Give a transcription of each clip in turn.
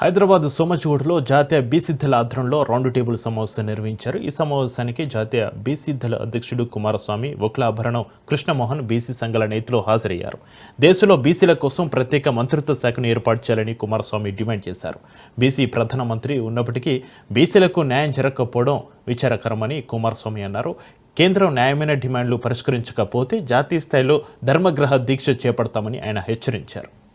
హైదరాబాద్ సోమచిగూడలో జాతీయ బీసిద్ధుల ఆధ్వర్యంలో round table సమావేశం నిర్వహించారు. ఈ సమావేశానికి జాతీయ బీసిద్ధుల అధ్యక్షుడు కుమారస్వామి వకులాభరణం కృష్ణమోహన్ బీసీ సంఘాల నేతలు హాజరయ్యారు. దేశంలో బీసీల కోసం ప్రత్యేక మంత్రిత్వ శాఖను ఏర్పాటు చేయాలని కుమారస్వామి డిమాండ్ చేశారు. బీసీ ప్రధానమంత్రి ఉన్నప్పటికీ బీసీలకు న్యాయం జరగకపోవడం విచారకరమని కుమారస్వామి అన్నారు. కేంద్రం న్యాయమైన డిమాండ్లు పరిష్కరించకపోతే జాతీయ స్థాయిలో ధర్మగ్రహ దీక్ష చేపడతామని ఆయన హెచ్చరించారు.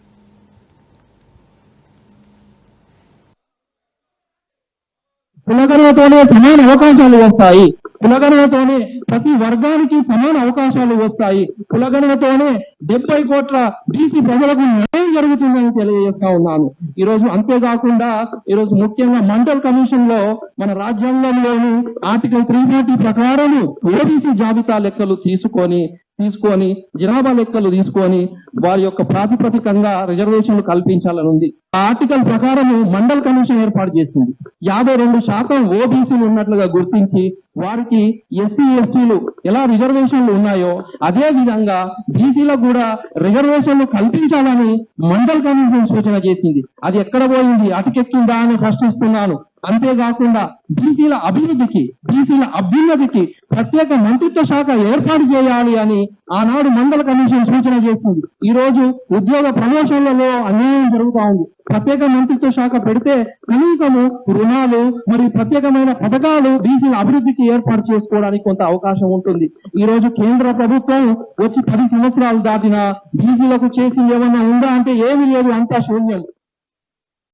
కులగణనతోనే సమాన అవకాశాలు వస్తాయి. కులగణనతోనే ప్రతి వర్గానికి సమాన అవకాశాలు వస్తాయి. కులగణనతోనే డెబ్బై కోట్ల బీసీ ప్రజలకు న్యాయం జరుగుతుందని తెలియజేస్తా ఉన్నాను. ఈ రోజు అంతేకాకుండా ఈ రోజు ముఖ్యంగా మండల్ కమిషన్లో మన రాజ్యాంగంలోని ఆర్టికల్ త్రీ ఫార్టీ ప్రకారం ఓబీసీ జాబితా లెక్కలు తీసుకొని తీసుకొని జనాభా లెక్కలు తీసుకొని వారి యొక్క ప్రాతిపదికంగా రిజర్వేషన్లు కల్పించాలని ఉంది ఆ ఆర్టికల్ ప్రకారము మండల్ కమిషన్ ఏర్పాటు చేసింది. యాభై రెండు శాతం ఓబీసీలు ఉన్నట్లుగా గుర్తించి వారికి ఎస్సీ ఎస్టీలు ఎలా రిజర్వేషన్లు ఉన్నాయో అదే విధంగా బీసీలకు కూడా రిజర్వేషన్లు కల్పించాలని మండల్ కమిషన్ సూచన చేసింది. అది ఎక్కడ పోయింది? అటుకెక్కిందా అని ప్రశ్నిస్తున్నాను. అంతేకాకుండా బీసీల అభివృద్ధికి బీసీల అభ్యున్నతికి ప్రత్యేక మంత్రిత్వ శాఖ ఏర్పాటు చేయాలి అని ఆనాడు మండల కమిషన్ సూచన చేసింది. ఈ రోజు ఉద్యోగ ప్రమోషన్లలో అన్యాయం జరుగుతా ఉంది. ప్రత్యేక మంత్రిత్వ శాఖ పెడితే కనీసము రుణాలు మరియు ప్రత్యేకమైన పథకాలు బీసీల అభివృద్ధికి ఏర్పాటు చేసుకోవడానికి కొంత అవకాశం ఉంటుంది. ఈ రోజు కేంద్ర ప్రభుత్వం వచ్చి పది సంవత్సరాలు దాటిన బీసీలకు చేసింది ఏమన్నా ఉందా అంటే ఏమీ లేదు అంతా శూన్యం.